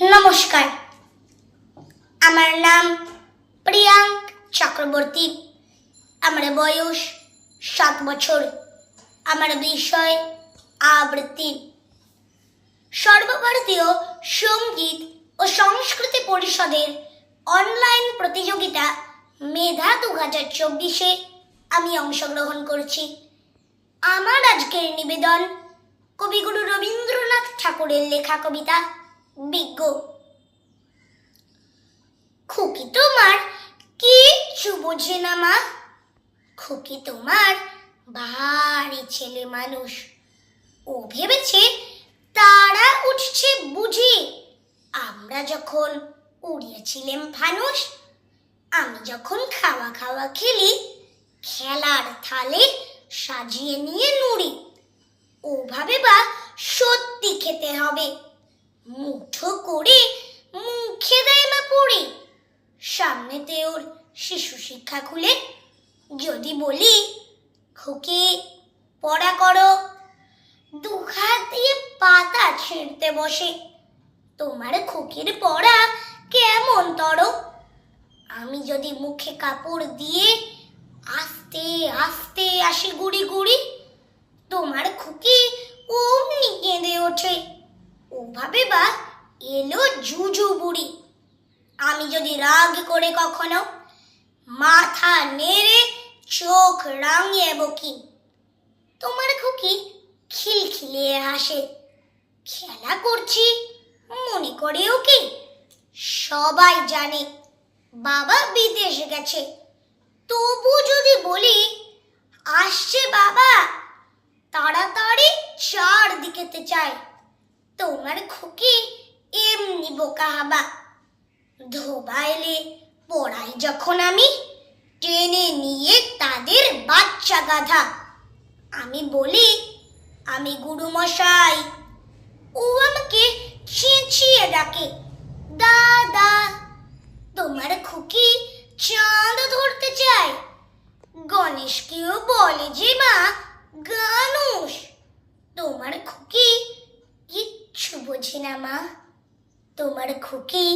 নমস্কার। আমার নাম প্রিয়াঙ্ক চক্রবর্তী। আমার বয়স সাত বছর। আমার বিষয় আবৃত্তি। সর্বভারতীয় সংগীত ও সংস্কৃতি পরিষদের অনলাইন প্রতিযোগিতা মেধা দু হাজার চব্বিশে আমি অংশগ্রহণ করছি। আমার আজকের নিবেদন কবিগুরু রবীন্দ্রনাথ ঠাকুরের লেখা কবিতা। বিজ্ঞ খুকি তোমার কিচ্ছু বোঝে না, মা। খুকি তোমার ভারী ছেলে মানুষ। ও ভেবেছে তারা উঠছে বুঝি। আমরা যখন উড়িয়েছিলাম ফানুস আমি যখন খাওয়া খাওয়া খেলি, খেলার থালে সাজিয়ে নিয়ে নুড়ি। ওভাবে বা সত্যি খেতে হবে। মুঠো করে মুখে দেয় মা পড়ি সামনেতে ওর শিশু শিক্ষা খুলে। যদি বলি, খুকি, পড়া করো। দুহাত দিয়ে পাতা ছিঁড়তে বসে। তোমার খুকির পড়া কেমন তর? আমি যদি মুখে কাপড় দিয়ে আস্তে আস্তে আসি গুড়ি গুড়ি, তোমার খুকি অমনি কেঁদে ওঠে। ওভাবে বা এলো জুজু বুড়ি। আমি যদি রাগ করে কখনো, মাথা নেড়ে চোখ রাঙিয়ে বকি। তোমার খুকি খিলখিলিয়ে হাসে। খেলা করছি, মনে করেও কি? সবাই জানে, বাবা বিদেশ গেছে। তবু যদি বলি, আসছে বাবা, তাড়াতাড়ি চার দিকেতে চায়। তোমার খুকি এমনি বোকা হাবা। ধোবা এলে পড়াই যখন আমি, টেনে নিয়ে তাদের বাচ্চা গাধা। আমি বলি, আমি গুরু মশাই, ও আমাকে চেঁচিয়ে ডাকে, দাদা, তোমার খুকি চাঁদ ধরতে চায়। গণেশকেও বলে যে মা গানুষ তোমার খুকি না মা তোমার খুকি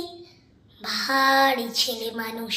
ভারী ছেলে মানুষ।